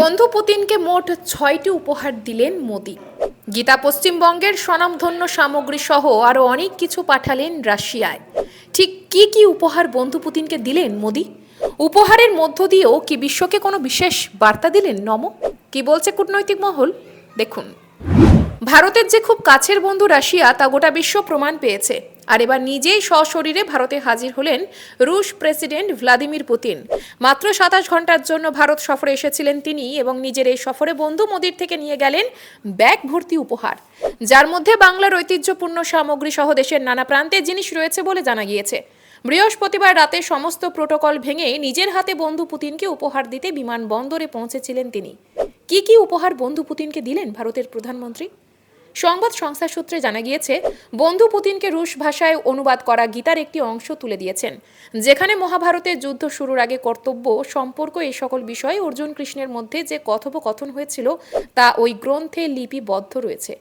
বন্ধু পুতিনকে মোট ছয়টি উপহার দিলেন মোদি। গীতা পশ্চিমবঙ্গের স্বনামধন্য সামগ্রী সহ আরও অনেক কিছু পাঠালেন রাশিয়ায়। ঠিক কি কি উপহার বন্ধু পুতিনকে দিলেন মোদি? উপহারের মধ্য দিয়েও কি বিশ্বকে কোনো বিশেষ বার্তা দিলেন নম? কি বলছে কূটনৈতিক মহল? দেখুন। ভারতের যে খুব কাছের বন্ধু রাশিয়া, তা গোটা বিশ্ব প্রমাণ পেয়েছে। আর এবার নিজেই সশরীরে ভারতে হাজির হলেন রুশ প্রেসিডেন্ট ভ্লাদিমির পুতিন। মাত্র সাতাশ ঘণ্টার জন্য ভারত সফরে এসেছিলেন তিনি এবং নিজের এই সফরে বন্ধু মোদির থেকে নিয়ে গেলেন ব্যাগ ভর্তি উপহার। যার মধ্যে বাংলার ঐতিহ্যপূর্ণ সামগ্রী সহ দেশের নানা প্রান্তে জিনিস রয়েছে বলে জানা গিয়েছে। বৃহস্পতিবার রাতে সমস্ত প্রোটোকল ভেঙে নিজের হাতে বন্ধু পুতিনকে উপহার দিতে বিমানবন্দরে পৌঁছেছিলেন তিনি। কি কি উপহার বন্ধু পুতিনকে দিলেন ভারতের প্রধানমন্ত্রী? সংবাদ সংস্থা সূত্রে জানা গিয়েছে, বন্ধু পুতিনকে রুশ ভাষায় অনুবাদ করা গীতার একটি অংশ তুলে দিয়েছেন, যেখানে মহাভারতের যুদ্ধ শুরুর আগে কর্তব্য, সম্পর্ক এই সকল বিষয়ে অর্জুন কৃষ্ণের মধ্যে যে কথোপকথন হয়েছিল, তা ওই গ্রন্থে লিপিবদ্ধ রয়েছে।